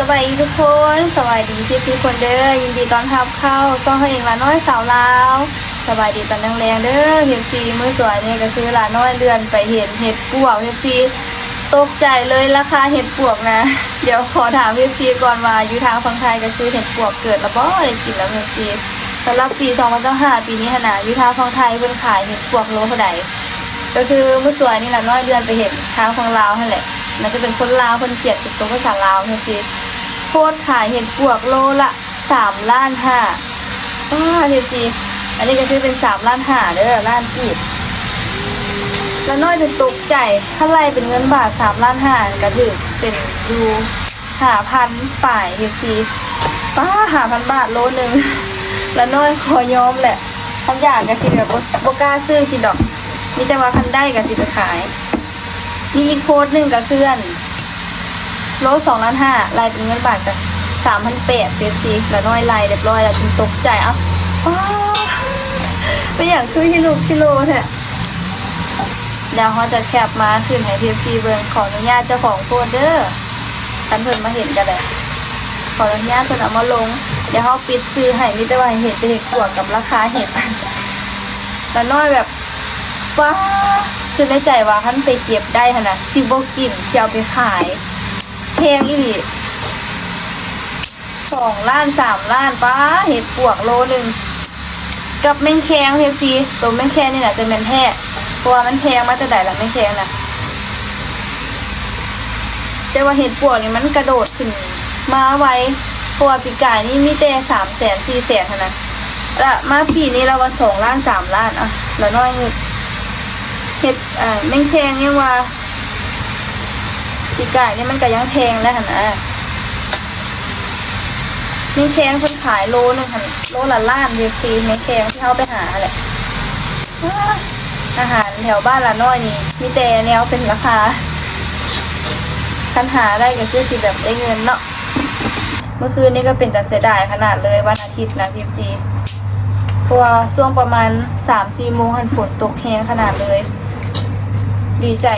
สบายดีทุกคนสบายดีที่ทุกคนเด้อยินดีต้อนรับเข้าต้องให้เองละน้อยสาวลาวสบายดีตอนแรงๆเด้อเห็นซีมือสวยเนี่ยก็คือละน้อยเลื่อนไปเห็นเห็ดปวกเห็นซีตกใจเลยราคาเห็ดปวกนะ เดี๋ยวขอถามเห็นซีก่อนว่าอยู่ทางฝั่งไทยก็คือเห็ดปวกเกิดแล้วบ่ได้กินแล้วเห็นซีสำหรับปี2025ปีนี้ขนาดอยู่ทางฝั่งไทยเพิ่นขายเห็ดปวกโลเท่าใดก็คือมือสวยนี่แหละน้อยเดือนไปเห็นทางของลาวนั่นแหละมันจะเป็นคนลาวคนเกียดติดตัวภาษาลาวเฮียจี โคตรขายเห็ดปวกโลละสามล้านห้าอ้าเฮียจีอันนี้ก็คือเป็นสามล้านห้าเด้อล้านกีบแล้วน้อยจะตกใจถ้าไล่เป็นเงินบาทสามล้านห้าก็ถือเป็นดูหาพันฝ่ายเฮียจีป้าหาพันบาทโลหนึ่งแล้วน้อยขอยอมแหละทำอย่างก็คือแบบโบก้าซื้อกินดอกมีแต่ว่าคันได้กับสิไปขายมีอีกโพสต์หนึ่งกับเพื่อน โลสองล้านห้าลายเป็นเงินบาทกับสามพันแปดเปียซีแล้วน้อยลายเรียบร้อยแล้วจึงตกใจเอ้าว้าวไม่อยากซื้อที่ลูกกิโลแท้เดี๋ยวเขาจะแคปมาขึ้นให้เทียซีเบิร์ขออนุญาตเจ้าของโพเด้อทันเพิ่นมาเห็นกันเลยขออนุญาตเพิ่นเอามาลง เดี๋ยวเขาปิดซื้อให้มีแต่ว่าให้เห็นจะเห็นบวกกับราคาเห็ดแล้วน้อยแบบว้าคือในใจว่าท่านไปเก็บได้ขนาดซิโบกินจะเอาไปขาย พงอีหลีสองล้านสามล้านป้าเห็ดปวกโลหนึ่งกับแมงแคงเทียซีตัวแมงแคงนี่แหละจะเป็นแท้เพราะว่ามันแพงมาแต่ไหนละแมงแคงน่ะแต่ว่าเห็ดปวกนี่มันกระโดดขึ้น มาไวเพราะว่าปีกายนี่มีแต่สามแสนสี่แสนเท่านั้นละมาปีนี้เราว่าสองล้านสามล้านอะแล้วน้อยเงินเห็ดอ่าแมงแคงเนี่ยว่า ปีกไก่เนี่ยมันก็ยังแพงแล้วหั่นะแมงแคงเพิ่นขายโลนึงหั่นโลละล้านเดียวซีแมงแคงที่เขาไปหาแหละอาอาหารแถวบ้านละน้อยนี่มีแต่แนวเป็นราคาคันหาได้ก็คือสิแบบได้เงินเนาะเมื่อคืนนี้ก็เป็นแต่เสียดายขนาดเลยวันอาทิตย์นะพีซีเพราะว่าช่วงประมาณสามสี่โมงหันฝนตกแห้งขนาดเลย ดีใจ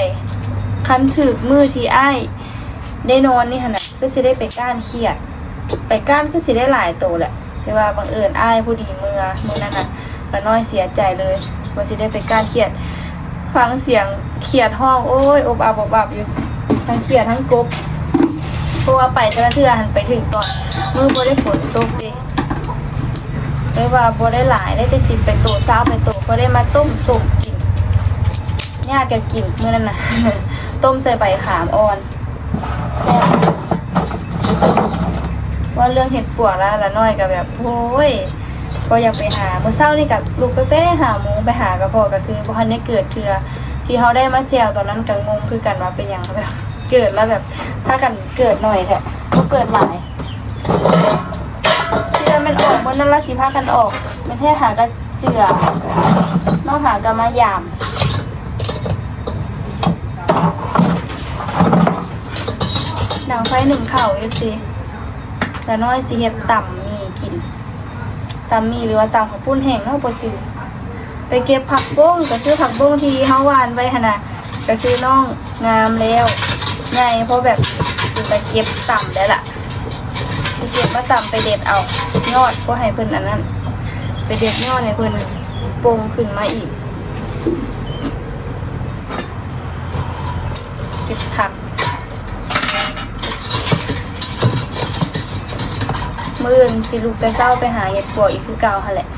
คันถึกมือที่ไอ้ได้นอนนี่ขนาดก็จะได้ไปก้านเครียด ไปก้านก็สิได้หลายโตแหละแต่ว่าบังเอิญไอ้ผู้ดีมือมื่อนั้นน่ะแต่น้อยเสียใจเลยว่าจะได้ไปก้านเครียด ฟังเสียงเครียดห้องโอ้ยอบอับอบอับอยู่ทั้งเครียดทั้งกบเพราะว่าไปแต่ละเทือหันไปถึงก่อนมือบ่ได้ฝนตกเดิเลยว่าบ่ได้หลายได้แต่สิบไปโตเช้าไปโตก็ได้มาต้มสุกกินญาติกันกินเมื่อนั้นน่ะ ต้มใส่ใบขามอ่อนว่าเรื่องเห็ดปวกแล้วละน้อยก็แบบโอ้ยก็อยากไปหาเมื่อเช้านี่กับลูกตั้งแต่หาโมงไปหากระพอก็คือบ่ทันได้เกิดเทือที่เขาได้มาแจวตอนนั้นกังงงคือกันว่าเป็นอย่างแบบเกิดแล้วแบบถ้ากันเกิดหน่อยแท้ก็เกิดหลายที่ว่ามันออกมันนั่นละสิพากันออกไม่ใช่หากระเจือ นอกหากระมายาม หนังไฟหนึ่งเข่าเอฟซีแต่น้อยสิเฮ็ดต่ำมีกินต่ำมีหรือว่าต่ำของปุ้นแห้งเนาะปจืดไปเก็บผักบ้งก็คือผักบ้งที่เฮาหวานไว้ขนาดก็คือน้องงามแล้วใหญ่เพราะแบบคือไปเก็บต่ำได้วล่ะไปเก็บมาต่ำไปเด็ดเอายอดก็ให้เพิ่นอันนั้น ไปเด็ดยอดให้เพิ่นปงขึ้นมาอีกเก็บผัก มื่นสิลูกแต่เศร้าไปหาเห็ดปวกอีกคือเก่าค่ะแหละ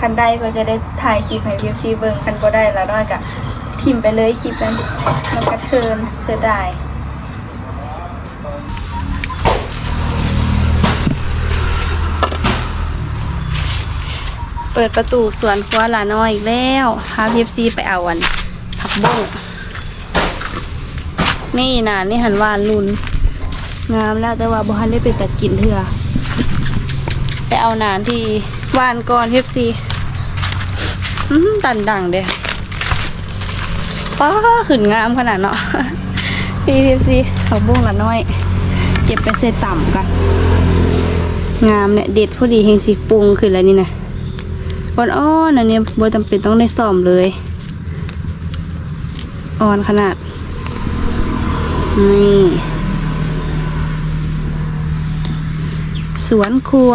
คันได้ก็จะได้ถ่ายคลิปให้พีซีเบิ่งคันก็ได้แล้วน้อยกะพิมพ์ไปเลยคลิปนั้นมันกระเทินเสียดายเปิดประตูสวนครัวหลาน้อยอีกแล้วพาพีฟซีไปเอาวันผักบุ้งนี่นะนี่หันวานลุน งามแล้วแต่ว่าบ่ทันได้เป็นต่กินเถื่อไปเอานานที่วานก่อนพีฟซีตันดังเด้ป้าขึ้นงามขนาดเนาะพี่พีฟซีผักบุ้งลาน้อย เก็บไปเสต่ำกัน งามเนี่ยเด็ดพอดีเฮงสิปรุงขึ้นแล้วนี่นะอ่อนๆอันนี้บ่จำเป็นต้องได้ซ่อมเลย อ่อนขนาดนี่ วนครัว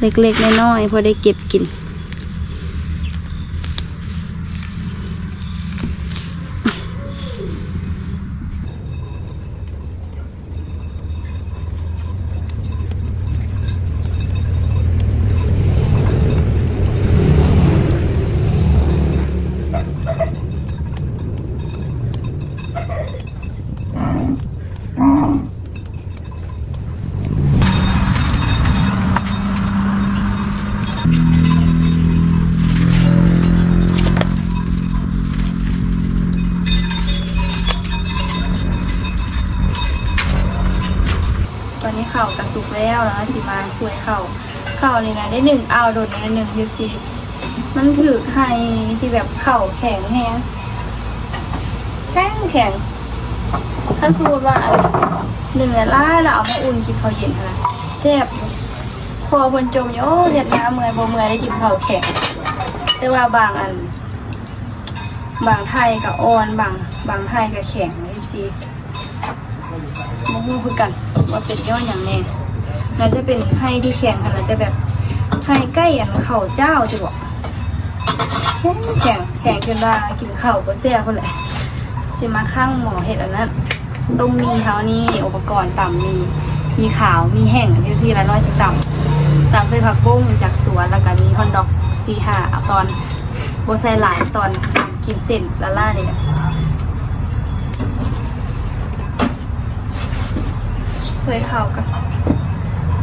เล็กๆน้อยๆพอได้เก็บกิน เข่ากระสุกแล้วแล้วสิมาสวยเข่าเข่านี่นะได้หนึ่งเอาโดดในหนึ่งยูซีมันถือไข่ที่แบบเข่าแข็งแฮงแข็งแข็งถ้าสมมติว่าหนึ่งละล่าเราเอามาอุ่นกินข้าวเย็นนะแซ่บพอคนจมโยเรียดน้ำเมื่อยบ่เมื่อยได้กินข้าวแข็งแต่ว่าบางอัน บางไทยกับอ่อน บาง บางไทยกับแข็งนะยูซี มะฮูคือกันว่าเป็นยอดอย่างแน่น่าจะเป็นให้ที่แข็งค่ะน่าจะแบบให้ใกล้อันเข่าเจ้าจะบอกแข็งแข็งแข็งจนว่ากินเข้าก็เสียคนแหละสิมาข้างหมอเห็ดอันนั้นต้มมีเขานี่อุปกรณ์ต่ำมีมีขาวมีแห้งที่ที่ละร้อยสิต่ำต่ำใส่ผักบุ้งจากสวนแล้วก็มีฮอนดอกซีหาเอาตอนโบไซหลายตอนกินเส้นละล่าเนี่ย วยเขากัน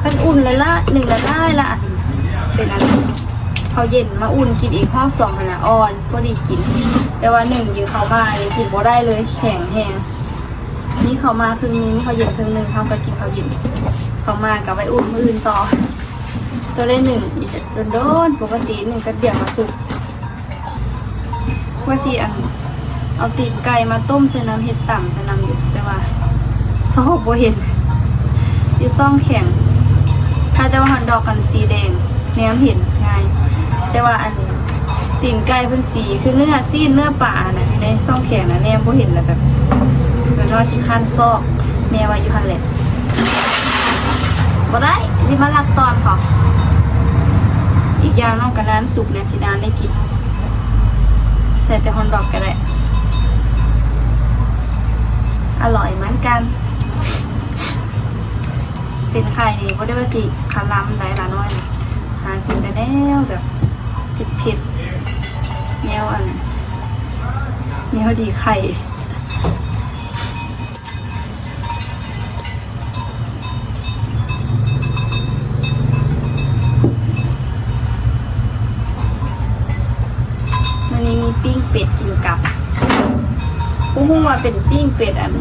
กันอุ่นเลยละหนึ่งละได้ละเป็นอันเขาเย็นมาอุ่นกินอีกรอบสองนะอ่อนก็ดีกิน แต่ว่าหนึ่งอยู่เขามากินบ่ได้เลยแข็งแห้งนี่เขามาครึ่งนึงเขาเย็นครึ่งนึงเขาก็กินเขาเย็นเขามากับไปอุ่นมืออื่นต่อ ตัวได้หนึ่งโดนโดนปกติหนึ่งก็เดี่ยวมาสุกว่าสิอันเอาตีนไก่มาต้มใส่น้ำเห็ดต่ำใส่น้ำอยู่แต่ว่าซอบบ่เห็น อยู่ซ่องแข็งถ้าจะว่าหันดอกกันสีแดงแนมเห็นง่าย แต่ว่าอันตีนไก่เป็นสีคือเนื้อซีนเนื้อป่าน่ะในซ่องแข็งนะแนมบ่เห็นแล้วแบบมันน้อยชิคันซอกแนวว่าอยู่หันแหละบ่ได้ที่มาลักตอนเขาอีกอย่างนอกจากนั้นสุกเนี่ยสินานได้กินใส่แต่ฮอนดอกก็ได้อร่อยเหมือนกัน เป็นไข่นี่ก็ได้ว่าสิคาลัมได้ละน้อยนะหากินแต่แนวแบบเผ็ดเผ็ดๆแนวอันแนวดีไข่วันนี้มีปิ้งเป็ดกินกับกุ้งว่าเป็นปิ้งเป็ดอัน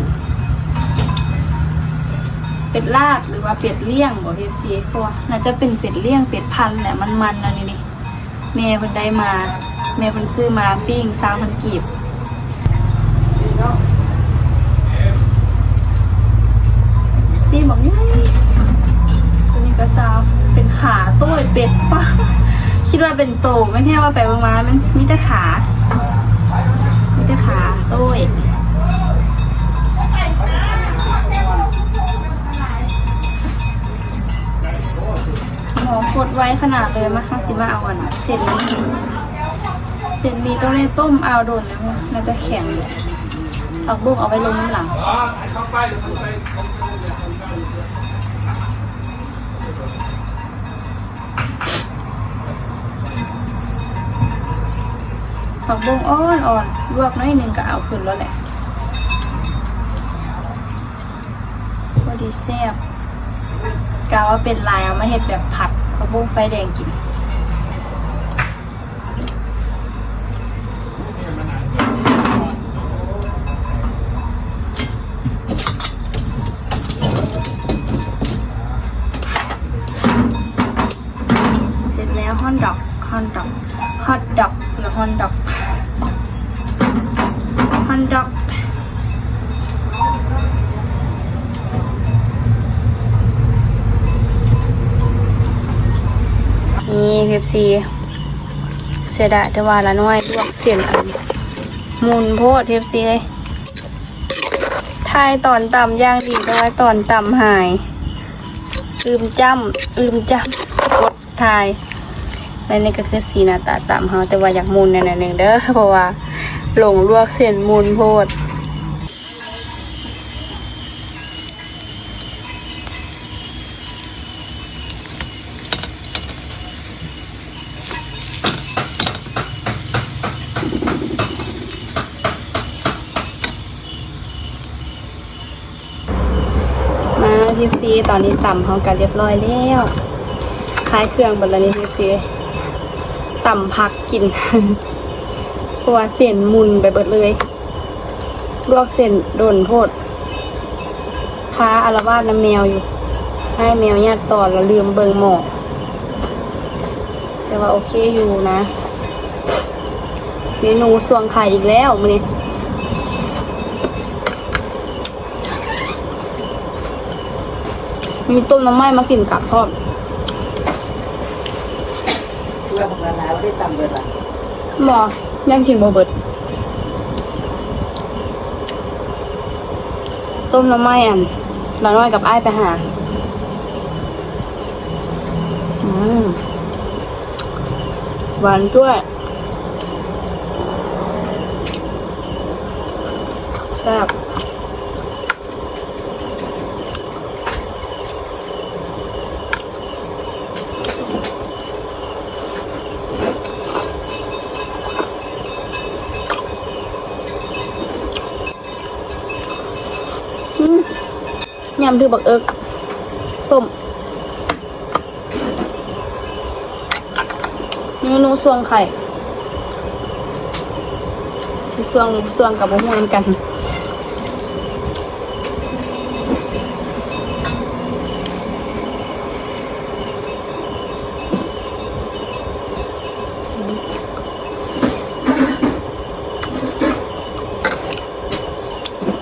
เป็ดลาดหรือว่าเป็ดเลี้ยงบอกเอฟซีเพราะว่าน่าจะเป็นเป็ดเลี้ยงเป็ดพันธุ์แหละมันมันๆนะนี่นี่แม่คนได้มาแม่คนซื้อมาปิ้งสามพันกีบนี่บอกนี่ตัวนี้ก็ซาวเป็นขาต้วยเป็ดป้าคิดว่าเป็นโตไม่แน่ว่าไปมามันมีแต่ขามีแต่ขาต้ว กดไว้ขนาดเลยมาข้าสิมาเอาอันเสร็จนี้เสร็จนี้ต้องได้ต้มเอาโดนนะมันจะแข็งเอาบุ้งเอาไว้ลงน้ำหลังผักบุ้งอ่อนอ่อนลวกน้อยหนึ่งก็เอาขึ้นแล้วแหละพอดีแซ่บกาว่าเป็นลายเอามาเห็ดแบบผัด โพดไฟแดงกินเสร็จแล้วฮอนดอกฮอนดอกฮอตดอกหรือฮอนดอกฮอนดอก นี่เคฟซีเสียดายแต่ว่าละน้อยลวกเสียนอันมุนโพดเคฟซีเลยทายตอนต่ำย่างดีแต่ว่าตอนต่ำหาย ลืมจ้ำลืมจ้ำกดทายและนี่ก็คือสีหน้าตาตามเฮาแต่ว่าอยากมุนแน่ๆหนึ่งเด้อเพราะว่าหลงลวกเส้นมุนโพด มาทิฟ ซีตอนนี้ต่ำเขากันเรียบร้อยแล้วคล้ายเครื่องบนแล้วนี่ทิฟซีต่ำพักกินเพราะว่าเส้นมุนไปเบิดเลยลวกเส้นโดนโพดค้าอารวาสน้ำแมวอยู่ ให้แมวญาติตอแล้วลืมเบิงหมอกแต่ว่าโอเคอยู่นะ เมนูสวงไข่อีกแล้วมื้อนี้ มีต้มน้ำไม้มากินกับทอดเพื่อของเราได้ตำเลยล่ะหมอยังกินบ่เบิด ต้มน้ำไม้อันเราน้อยกับไอ้ายไปหาอืมหวานด้วย แซ่บอืม คือบักเอิกส้มเมนูสวงไข่ที่สวงสวงกับมะม่วงกัน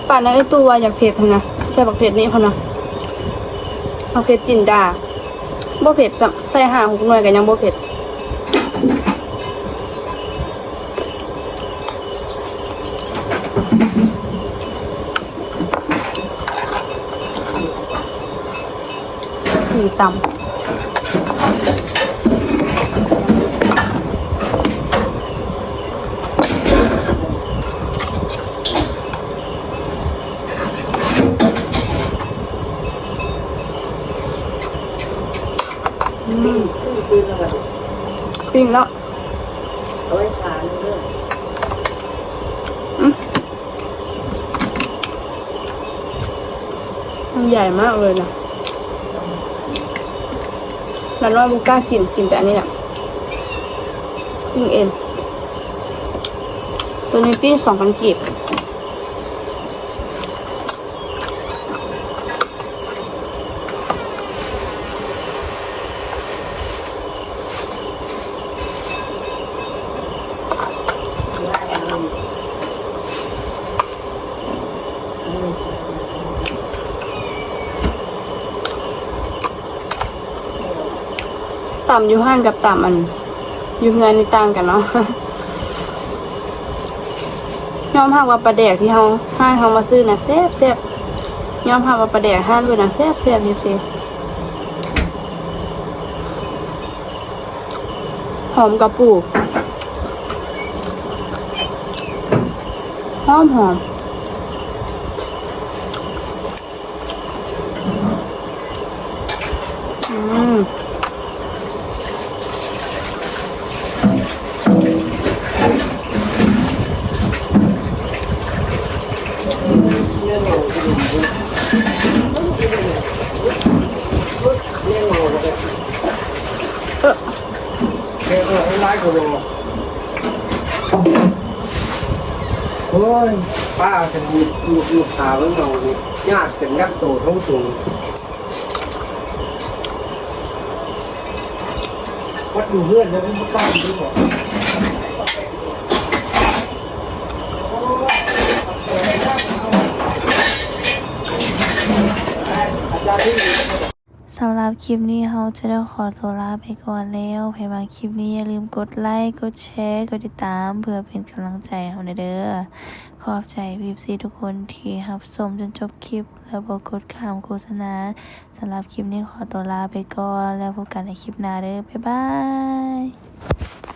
ป่านนั้นไอตัวอยากเผ็ดหั่นะใช่บักเผ็ดนี่พอนะ เอาเผ็ดจินดาบ่เผ็ดใส่ห่าหกหน่วยกันยังบ่เผ็ดสีต่ำอืม คือแล้วก็ ปิ้งแล้วเอาไว้ทานเรื่องมันใหญ่มากเลยนะแล้วน้อยบุกล้ากินกินแต่อันนี้แหละปิ้งเอ็นตัวนี้ปิ้งสองพันกีบ ต่ำอยู่ห้างกับต่ำอันอยู่เงินในต่างกันเนาะยอมหักว่าปลาแดกที่เขาห้างเขามาซื้อนะแซ่บแซ่บยอมหักว่าปลาแดกห้างด้วยนะแซ่บแซ่บเซีหอมกระปูหอมหอมอืม เรื่องโง่ที่อยู่เรื่องโง่เลย เออ เรื่องโง่ร้ายกว่าโง่โอ้ยป้าจะมีมีมีขาเบิ่งเราเนี่ญาติเป็นยักษ์โตท้องสูงวัดอยู่เพื่อนแล้วไม่กล้าดูหรอกอาจารย์ที่ สำหรับ คลิปนี้เราจะได้ขอตัวลาไปก่อนแล้วใครมาคลิปนี้อย่าลืมกดไลค์ กดแชร์ กดติดตาม เพื่อเป็นกำลังใจให้เราเด้อขขอบใจพีซีทุกคนที่รับชมจนจบคลิป แล้วบอกกดข้ามโฆษณาสำหรับคลิปนี้ขอตัวลาไปก่อน แล้วพบกันในคลิปหน้าเด้อ บ๊ายบาย